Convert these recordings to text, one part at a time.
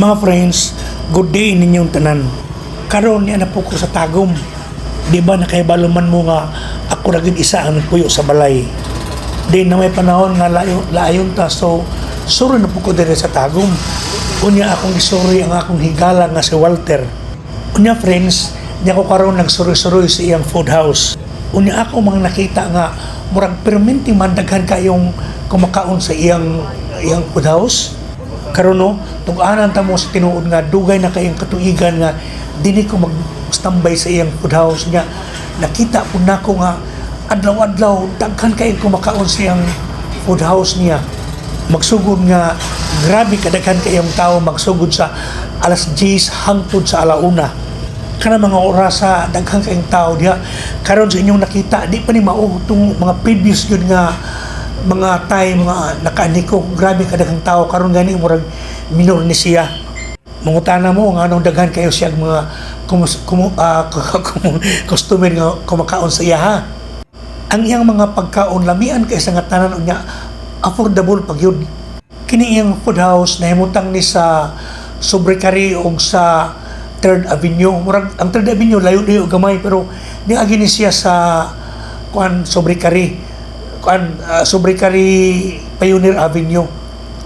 Mga friends, good day ninyong tanan. Karon niya na po ko sa tagom. Di ba nakaibaluman mo nga ako ragid isa ang nagpuyo sa balay. Di na may panahon nga layo, laayon ta so suro na po ko dire sa tagom. Unya akong isuri ang akong higala nga si Walter. Unya friends, niya ko karon nagsuri-suri sa iyang food house. Unya ako mga nakita nga murag perminti mandaghan kayong kumakaon sa iyang iyang food house karon no? Tug-anan ta mo sa tinuod nga dugay na kayong katuigan nga dili ko mag standby sa iyang food house niya nakita po nako nga adlaw-adlaw daghan kayong kumakaon sa iyang food house niya. Magsugod nga grabe kadaghan kayong tao magsugod sa alas 10 hangtod sa alauna kana mga orasa daghang kayong tao diha. Karon sa inyong nakita di pa ni mao tong mga previous yun nga mga time mga nakaaniko grabe kadaghang tao. Karon gani murag minor ni siya. Mangutana mo nga anong daghan kayo siya mga kumus, kumu, kumu- customer nga kumakaon sa iya ha? Ang iyang mga pagkaon lamian kay sa nga tanan unya affordable pag yun. Kini iyang food house nahimutang ni sa Sobrekari og sa Third Avenue. Murag ang Third Avenue layo layo gamay pero niagi ni siya sa kuan Sobrekari kuan uh, Sobrekari Pioneer Avenue.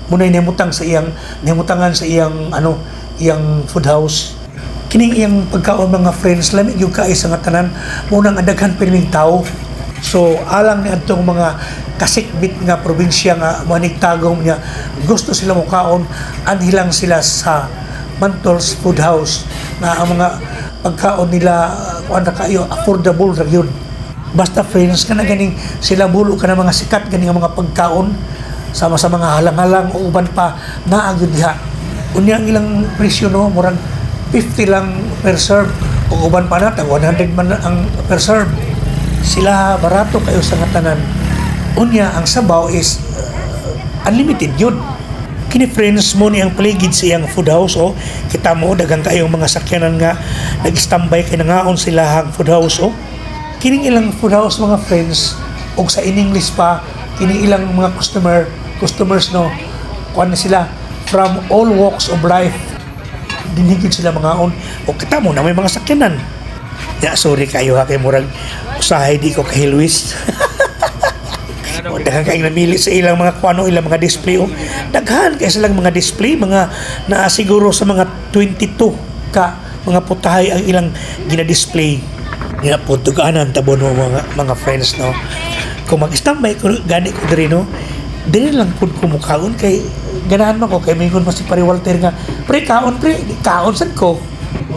Muna nahimutang sa iyang nahimutangan sa iyang ano iyang food house. Kining iyang pagkaon mga friends lamig yung kaay sa nga tanan muna nga daghan pining tao. So alang ni adtong mga kasikbit nga probinsya nga manigtagom niya gusto sila mo kaon anhilang sila sa Mantol's Food House na ang mga pagkaon nila kuan na kayo affordable ra yun basta friends ka na ganing sila bulo ka na mga sikat ganing mga pagkaon sama sa mga halang-halang o uban pa naagyo diha. Unya ang ilang presyo no murag 50 lang per serve. O uban pa na tag 100 man na ang per serve. Sila barato kayo sa nga tanan. Unya ang sabaw is uh, unlimited yun. Kini friends mo ni ang paligid sa iyang food house oh. Kita mo dagang kayong mga sakyanan nga nag-standby kay nangaon sila hang food house oh kining ilang food house mga friends ug sa in English pa kining ilang mga customer customers no kuan na sila from all walks of life dinhigid sila mga on. O kita mo na may mga sakyanan. Ya sorry kayo ha kay murag usahay di ko kay Luis. O daghan kayong namili sa ilang mga kuano ilang mga display o daghan kay silang mga display mga naa siguro sa mga 22 ka mga putahay ang ilang gina-display nga po tuganan tabo no mga mga friends no? Kung mag-standby ko gani ko diri no? Dili lang pud ko mukaon kay ganahan man ko kay mingon mas si Pare Walter nga pre kaon pre kaon sad ko?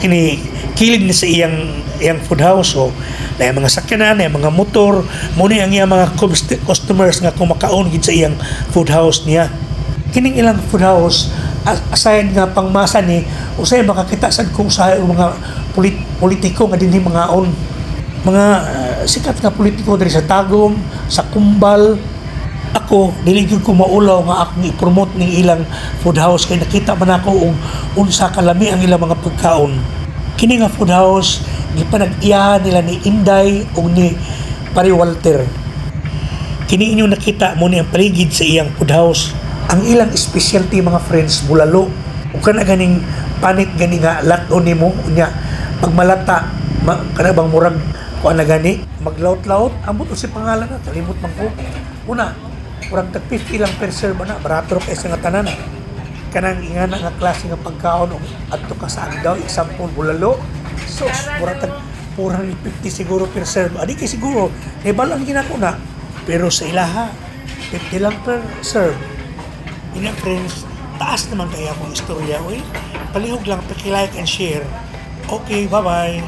Kini kilig ni sa iyang iyang food house o na mga sakyanan na mga motor muna ang iyang mga cust- customers nga kumakaon gid sa iyang food house niya. Kining ilang food house as- aside nga pangmasa ni usay makakita sad kung sa mga polit- politiko nga dinhi mga on mga uh, sikat nga politiko diri sa Tagum, sa Kumbal. Ako, dili ko maulaw nga akong i-promote ning ilang food house kay nakita man ako og unsa kalami ang ilang mga pagkaon. Kini nga food house gipanag-iyahan nila ni Inday ug ni Pare Walter. Kini inyo nakita mo ni ang paligid sa iyang food house. Ang ilang specialty mga friends bulalo. Ug kana ganing panit gani nga laton nimo unya pag malata ma, kana murag kuan na gani maglaut-laut ambot si pangalan na kalimot man ko. Una, murag tag 50 lang per serve na barato ra kay sa nga tanan. Kanang ingana nga klase nga pagkaon ug adto ka sa daw example bulalo. So, murag tag 450 siguro per serve. Adi kay siguro, kay balang ginako na. Pero sa ilaha, 50 lang per serve. Ina friends, taas naman kaya akong istorya. Uy, palihog lang, paki-like and share. Okay, bye-bye.